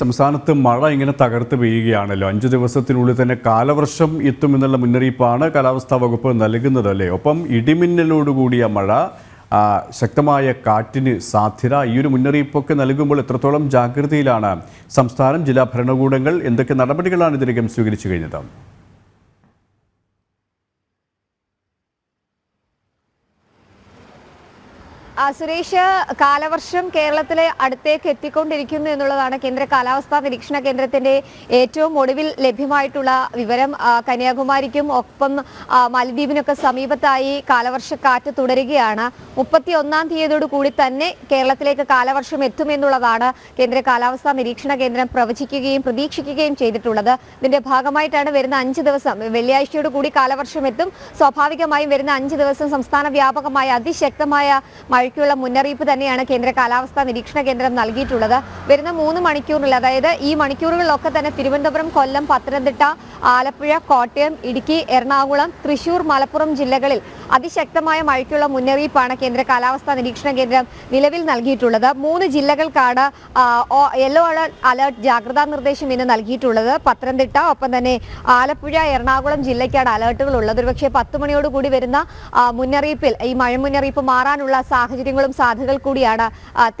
സംസ്ഥാനത്ത് മഴ ഇങ്ങനെ തകർത്ത് പെയ്യുകയാണല്ലോ. അഞ്ചു ദിവസത്തിനുള്ളിൽ തന്നെ കാലവർഷം എത്തുമെന്നുള്ള മുന്നറിയിപ്പാണ് കാലാവസ്ഥാ വകുപ്പ് നൽകുന്നത് അല്ലേ? ഒപ്പം ഇടിമിന്നലോടുകൂടിയ മഴ ശക്തമായ കാറ്റിന് സാധ്യത ഈ ഒരു മുന്നറിയിപ്പൊക്കെ നൽകുമ്പോൾ എത്രത്തോളം ജാഗ്രതയിലാണ് സംസ്ഥാനം ജില്ലാ ഭരണകൂടങ്ങൾ എന്തൊക്കെ നടപടികളാണ് ഇതിനകം സ്വീകരിച്ചു കഴിഞ്ഞത്? സുരേഷ് കാലവർഷം കേരളത്തിലെ അടുത്തേക്ക് എത്തിക്കൊണ്ടിരിക്കുന്നു എന്നുള്ളതാണ് കേന്ദ്ര കാലാവസ്ഥാ നിരീക്ഷണ കേന്ദ്രത്തിന്റെ ഏറ്റവും ഒടുവിൽ ലഭ്യമായിട്ടുള്ള വിവരം. കന്യാകുമാരിക്കും ഒപ്പം മാലദ്വീപിനൊക്കെ സമീപത്തായി കാലവർഷക്കാറ്റ് തുടരുകയാണ്. മുപ്പത്തി ഒന്നാം തീയതിയോട് കൂടി തന്നെ കേരളത്തിലേക്ക് കാലവർഷം എത്തുമെന്നുള്ളതാണ് കേന്ദ്ര കാലാവസ്ഥാ നിരീക്ഷണ കേന്ദ്രം പ്രവചിക്കുകയും പ്രതീക്ഷിക്കുകയും ചെയ്തിട്ടുള്ളത്. ഇതിന്റെ ഭാഗമായിട്ടാണ് വരുന്ന അഞ്ച് ദിവസം. വെള്ളിയാഴ്ചയോട് കൂടി കാലവർഷം എത്തും. സ്വാഭാവികമായും വരുന്ന അഞ്ച് ദിവസം സംസ്ഥാന വ്യാപകമായ അതിശക്തമായ മഴയ്ക്കുള്ള മുന്നറിയിപ്പ് തന്നെയാണ് കേന്ദ്ര കാലാവസ്ഥാ നിരീക്ഷണ കേന്ദ്രം നൽകിയിട്ടുള്ളത്. വരുന്ന മൂന്ന് മണിക്കൂറിൽ അതായത് ഈ മണിക്കൂറുകളിലൊക്കെ തന്നെ തിരുവനന്തപുരം കൊല്ലം പത്തനംതിട്ട ആലപ്പുഴ കോട്ടയം ഇടുക്കി എറണാകുളം തൃശൂർ മലപ്പുറം ജില്ലകളിൽ അതിശക്തമായ മഴയ്ക്കുള്ള മുന്നറിയിപ്പാണ് കേന്ദ്ര കാലാവസ്ഥാ നിരീക്ഷണ കേന്ദ്രം നിലവിൽ നൽകിയിട്ടുള്ളത്. മൂന്ന് ജില്ലകൾക്കാണ് യെല്ലോ അലർട്ട് ജാഗ്രതാ നിർദ്ദേശം ഇന്ന് നൽകിയിട്ടുള്ളത്. പത്തനംതിട്ട ഒപ്പം തന്നെ ആലപ്പുഴ എറണാകുളം ജില്ലയ്ക്കാണ് അലർട്ടുകൾ ഉള്ളത്. ഒരുപക്ഷെ പത്ത് മണിയോടുകൂടി വരുന്ന മുന്നറിയിപ്പിൽ ഈ മഴ മുന്നറിയിപ്പ് മാറാനുള്ള സാഹചര്യങ്ങളും സാധ്യതകൾ കൂടിയാണ്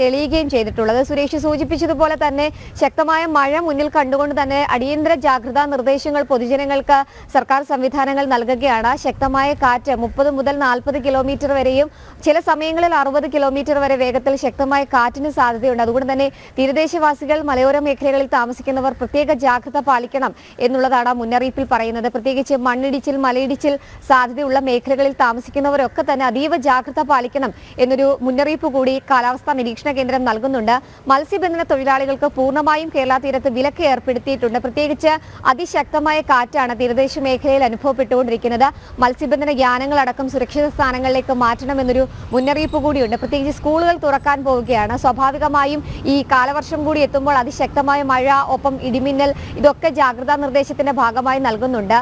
തെളിയുകയും ചെയ്തിട്ടുള്ളത്. സുരേഷ് സൂചിപ്പിച്ചതുപോലെ തന്നെ ശക്തമായ മഴ മുന്നിൽ കണ്ടുകൊണ്ട് തന്നെ അടിയന്തര ജാഗ്രതാ നിർദ്ദേശങ്ങൾ പൊതുജനങ്ങൾക്ക് സർക്കാർ സംവിധാനങ്ങൾ നൽകുകയാണ്. ശക്തമായ കാറ്റ് മുപ്പത് മുതൽ നാൽപ്പത് കിലോമീറ്റർ വരെയും ചില സമയങ്ങളിൽ അറുപത് കിലോമീറ്റർ വരെ വേഗത്തിൽ ശക്തമായ കാറ്റിന് സാധ്യതയുണ്ട്. അതുകൊണ്ട് തന്നെ തീരദേശവാസികൾ മലയോര മേഖലകളിൽ താമസിക്കുന്നവർ പ്രത്യേക ജാഗ്രത പാലിക്കണം എന്നുള്ളതാണ് മുന്നറിയിപ്പിൽ പറയുന്നത്. പ്രത്യേകിച്ച് മണ്ണിടിച്ചിൽ മലയിടിച്ചിൽ സാധ്യതയുള്ള മേഖലകളിൽ താമസിക്കുന്നവരൊക്കെ തന്നെ അതീവ ജാഗ്രത പാലിക്കണം എന്നൊരു മുന്നറിയിപ്പ് കൂടി കാലാവസ്ഥാ നിരീക്ഷണ കേന്ദ്രം നൽകുന്നുണ്ട്. മത്സ്യബന്ധന തൊഴിലാളികൾക്ക് പൂർണമായും കേരള തീരത്ത് വിലക്ക് ഏർപ്പെടുത്തിയിട്ടുണ്ട്. പ്രത്യേകിച്ച് അതിശക്തമായ കാറ്റാണ് തീരദേശ മേഖലയിൽ അനുഭവപ്പെട്ടുകൊണ്ടിരിക്കുന്നത്. മത്സ്യബന്ധന യാനങ്ങളടക്കം സുരക്ഷിത സ്ഥാനങ്ങളിലേക്ക് മാറ്റണമെന്നൊരു മുന്നറിയിപ്പ് കൂടിയുണ്ട്. പ്രത്യേകിച്ച് സ്കൂളുകൾ തുറക്കാൻ പോവുകയാണ്. സ്വാഭാവികമായും ഈ കാലവർഷം കൂടി എത്തുമ്പോൾ അതിശക്തമായ മഴ ഒപ്പം ഇടിമിന്നൽ ഇതൊക്കെ ജാഗ്രതാ നിർദ്ദേശത്തിന്റെ ഭാഗമായി നൽകുന്നുണ്ട്.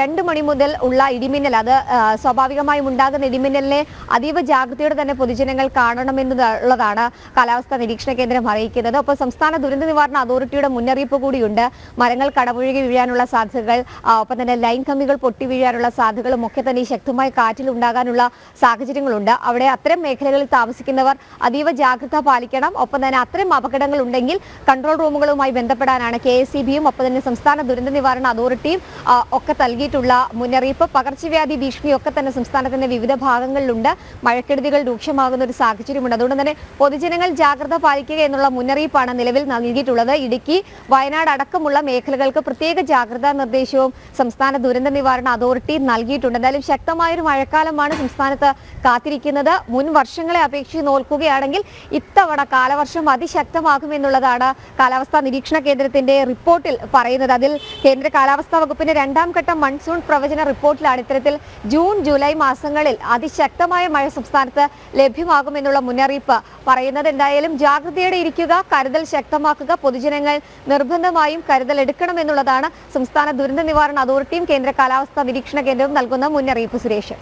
രണ്ട് മണി മുതൽ ഉള്ള ഇടിമിന്നൽ അത് സ്വാഭാവികമായും ഉണ്ടാകുന്ന ഇടിമിന്നലിനെ അതീവ ജാഗ്രതയോടെ തന്നെ പൊതുജനങ്ങൾ കാണണമെന്നുള്ളതാണ് കാലാവസ്ഥാ നിരീക്ഷണ കേന്ദ്രം അറിയിക്കുന്നത്. ഒപ്പം സംസ്ഥാന ദുരന്ത നിവാരണ അതോറിറ്റിയുടെ മുന്നറിയിപ്പ് കൂടിയുണ്ട്. മരങ്ങൾ കടപുഴകി വീഴാനുള്ള സാധ്യതകൾ ഒപ്പം തന്നെ ലൈൻ കമ്മികൾ പൊട്ടി വീഴാനുള്ള സാധ്യതകളും ഒക്കെ തന്നെ ശക്തമായ കാറ്റിൽ ഉണ്ടാകാനുള്ള സാഹചര്യങ്ങളുണ്ട്. അവിടെ അത്തരം മേഖലകളിൽ താമസിക്കുന്നവർ അതീവ ജാഗ്രത പാലിക്കണം. ഒപ്പം തന്നെ അത്തരം അപകടങ്ങൾ ഉണ്ടെങ്കിൽ കൺട്രോൾ റൂമുകളുമായി ബന്ധപ്പെടാനാണ് കെ എസ് സി ബിയും ഒപ്പം തന്നെ സംസ്ഥാന ദുരന്ത നിവാരണ അതോറിറ്റിയും ഒക്കെ നൽകിയിട്ടുള്ള മുന്നറിയിപ്പ്. പകർച്ചവ്യാധി ഭീഷണിയൊക്കെ തന്നെ സംസ്ഥാനത്തിന്റെ വിവിധ ഭാഗങ്ങളിലുണ്ട്. മഴക്കെടുതികൾ രൂക്ഷമാകുന്ന ഒരു സാഹചര്യമുണ്ട്. അതുകൊണ്ട് തന്നെ പൊതുജനങ്ങൾ ജാഗ്രത പാലിക്കുക എന്നുള്ള മുന്നറിയിപ്പാണ് നിലവിൽ നൽകിയിട്ടുള്ളത്. ഇടുക്കി വയനാട് അടക്കമുള്ള മേഖലകൾക്ക് പ്രത്യേക ജാഗ്രതാ നിർദ്ദേശവും സംസ്ഥാന ദുരന്ത നിവാരണ അതോറിറ്റി നൽകിയിട്ടുണ്ട്. എന്തായാലും ശക്തമായൊരു മഴക്കാലമാണ് സംസ്ഥാനത്ത് കാത്തിരിക്കുന്നത്. മുൻ വർഷങ്ങളെ അപേക്ഷിച്ച് നോക്കുകയാണെങ്കിൽ ഇത്തവണ കാലവർഷം അതിശക്തമാകുമെന്നുള്ളതാണ് കാലാവസ്ഥാ നിരീക്ഷണ കേന്ദ്രത്തിന്റെ റിപ്പോർട്ടിൽ പറയുന്നത്. അതിൽ കേന്ദ്ര കാലാവസ്ഥാ വകുപ്പിന്റെ രണ്ടാം ഘട്ട മൺസൂൺ പ്രവചന റിപ്പോർട്ടിലാണ് ഇത്തരത്തിൽ ജൂൺ ജൂലൈ മാസങ്ങളിൽ അതിശക്തമായ മഴ സംസ്ഥാനത്ത് ലഭ്യമാകുമെന്നുള്ള മുന്നറിയിപ്പ് പറയുന്നത്. എന്തായാലും ജാഗ്രതയോടെ ഇരിക്കുക കരുതൽ ശക്തമാക്കുക പൊതുജനങ്ങൾ നിർബന്ധമായും കരുതൽ എടുക്കണമെന്നുള്ളതാണ് സംസ്ഥാന ദുരന്ത നിവാരണ അതോറിറ്റിയും കേന്ദ്ര കാലാവസ്ഥാ നിരീക്ഷണ കേന്ദ്രവും നൽകുന്ന മുന്നറിയിപ്പ് സുരേഷ്.